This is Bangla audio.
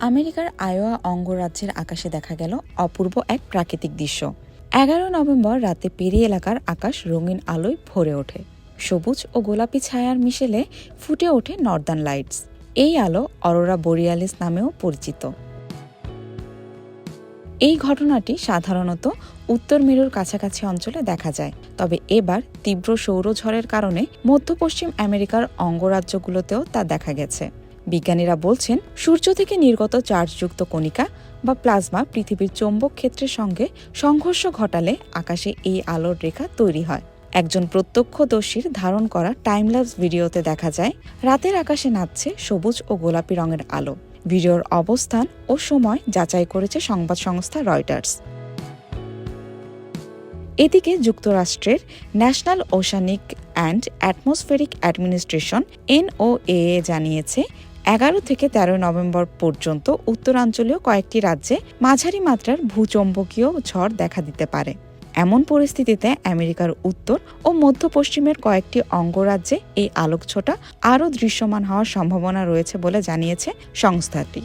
আমেরিকার আয়োয়া অঙ্গরাজ্যের আকাশে দেখা গেল অপূর্ব এক প্রাকৃতিক দৃশ্য। এগারো নভেম্বর রাতে পেরি এলাকার আকাশ রঙিন আলোয় ভরে ওঠে। সবুজ ও গোলাপি ছায়ার মিশেলে ফুটে ওঠে নর্দার্ন লাইটস। এই আলো অরোরা বোরিয়ালিস নামেও পরিচিত। এই ঘটনাটি সাধারণত উত্তর মেরুর কাছাকাছি অঞ্চলে দেখা যায়। তবে এবার তীব্র সৌরঝড়ের কারণে মধ্য পশ্চিম আমেরিকার অঙ্গরাজ্যগুলোতেও তা দেখা গেছে। বিজ্ঞানীরা বলছেন, সূর্য থেকে নির্গত চার্জযুক্ত কণিকা বা প্লাজমা পৃথিবীর চৌম্বক ক্ষেত্রের সঙ্গে সংঘর্ষ ঘটালে আকাশে এই আলোর রেখা তৈরি হয়। একজন প্রত্যক্ষদর্শীর ধারণ করা টাইমল্যাপস ভিডিওতে দেখা যায়, রাতের আকাশে নাচছে সবুজ ও গোলাপি রঙের আলো। ভিডিওর অবস্থান ও সময় যাচাই করেছে সংবাদ সংস্থা রয়টার্স। এদিকে যুক্তরাষ্ট্রের National Oceanic and Atmospheric Administration NOAA জানিয়েছে এগারো থেকে তেরো নভেম্বর পর্যন্ত উত্তরাঞ্চলীয় কয়েকটি রাজ্যে মাঝারি মাত্রার ভূচম্বকীয় ঝড় দেখা দিতে পারে। এমন পরিস্থিতিতে আমেরিকার উত্তর ও মধ্য পশ্চিমের কয়েকটি অঙ্গরাজ্যে এই আলোকছোটা আরও দৃশ্যমান হওয়ার সম্ভাবনা রয়েছে বলে জানিয়েছে সংস্থাটি।